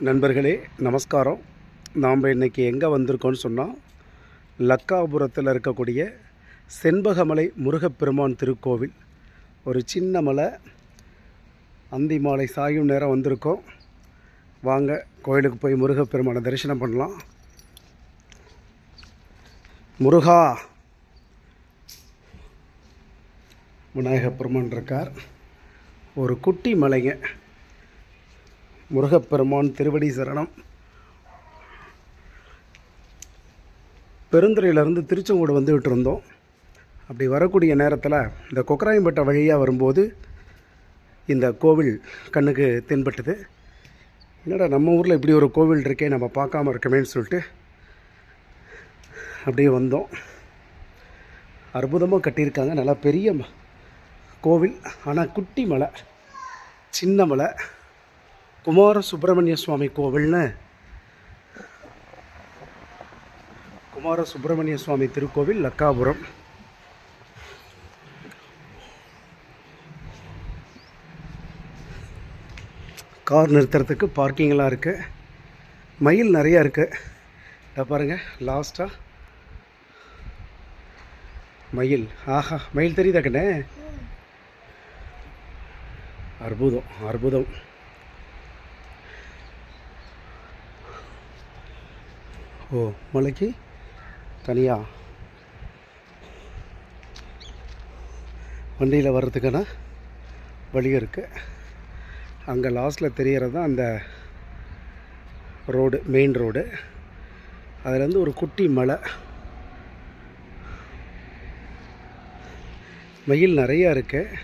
நண்பர்களே நமஸ்காரம். நாம் இன்னைக்கு எங்கே வந்திருக்கோம்னு சொன்னால் லக்காபுரத்தில் இருக்கக்கூடிய செண்பகமலை முருகப்பெருமான் திருக்கோவில். ஒரு சின்ன மலை அந்தி மாலை சாயும் நேரம் வந்திருக்கோம். வாங்க கோயிலுக்கு போய் முருகப்பெருமானை தரிசனம் பண்ணலாம். முருகா! விநாயகப் பெருமான் இருக்கார். ஒரு குட்டி மலைங்க. முருகப்பெருமான் திருவடி சரணம். பெருந்துறையிலேருந்து திருச்செங்கோடு வந்துக்கிட்டு இருந்தோம் அப்படி வரக்கூடிய நேரத்தில் இந்த கொக்கராயம்பேட்டை வழியாக வரும்போது இந்த கோவில் கண்ணுக்கு தென்பட்டது. என்னடா நம்ம ஊரில் இப்படி ஒரு கோவில் இருக்கே நம்ம பார்க்காம இருக்கமேன்னு சொல்லிட்டு அப்படியே வந்தோம். அற்புதமாக கட்டியிருக்காங்க. நல்லா பெரிய ம- கோவில். ஆனால் குட்டி மலை சின்ன மலை. குமார சுப்பிரமணிய சுவாமி கோவில்னு. குமார சுப்பிரமணிய சுவாமி திருக்கோவில் லக்காபுரம். கார் நிறுத்துறதுக்கு பார்க்கிங்லாம் இருக்குது மயில் நிறையா இருக்குது இதை பாருங்கள் லாஸ்ட்டாக மயில். ஆஹா மயில் தெரியுதா கண்ணே? அற்புதம் அற்புதம். ஓ மலைக்கு தனியாக வண்டியில் வர்றதுக்கான வழி இருக்குது அங்கே லாஸ்ட்டில் தெரிகிறது தான் அந்த ரோடு மெயின் ரோடு அதுலேருந்து ஒரு குட்டி மலை. மயில் நிறையா இருக்குது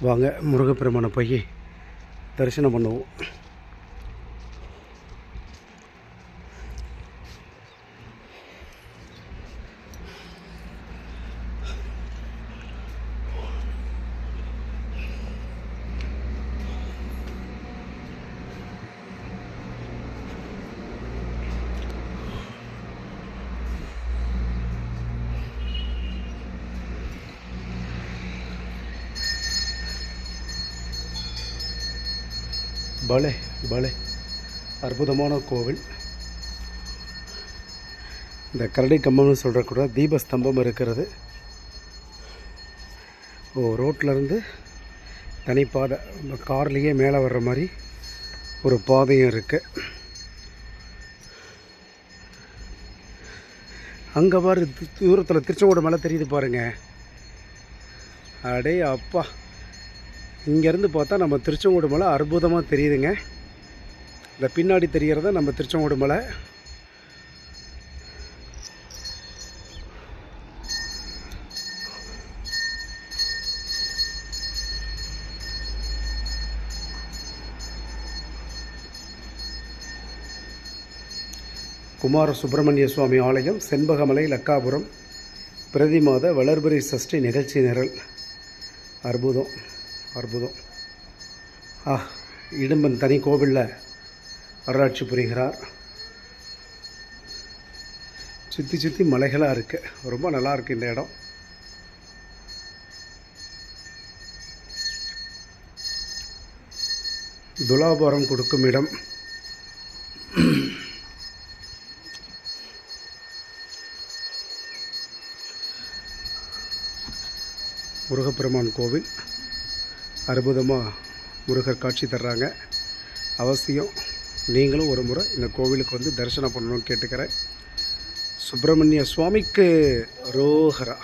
வாங்க முருகப்பெருமானை போய் தரிசனம் பண்ணுவோம். பலே பலே. அற்புதமான கோவில். இந்த கரடி கம்பம்னு சொல்கிற கூட தீபஸ்தம்பம் இருக்கிறது. ஓ ரோட்லேருந்து தனிப்பாதை இந்த கார்லேயே மேலே வர்ற மாதிரி ஒரு பாதையும் இருக்குது அங்கே பாரு தூரத்தில் திருச்செங்கோடு மலை தெரியுது பாருங்கள் அடே அப்பா. இங்கேருந்து பார்த்தா நம்ம திருச்செங்கோடு மலை அற்புதமாக தெரியுதுங்க. இந்த பின்னாடி தெரிகிறத நம்ம திருச்செங்கோடு மலை. குமார சுப்பிரமணிய சுவாமி ஆலயம் செண்பகமலை லக்காபுரம் பிரதி மாத வளர்பிறை சஷ்டி நிகழ்ச்சி நிரல். அற்புதம். அற்புதம். ஆ இடும்பன் தனி கோவிலில் வரலாட்சி புரிகிறார். சுற்றி சுற்றி மலைகளாக இருக்குது ரொம்ப நல்லாயிருக்கு இந்த இடம். துலாபாரம் கொடுக்கும் இடம். முருகப்பெருமான் கோவில். அற்புதமாக முருகர் காட்சி தர்றாங்க. அவசியம் நீங்களும் ஒரு முறை இந்த கோவிலுக்கு வந்து தரிசனம் பண்ணணும்னு கேட்டுக்கிறேன். சுப்பிரமணிய சுவாமிக்கு ரோஹரா.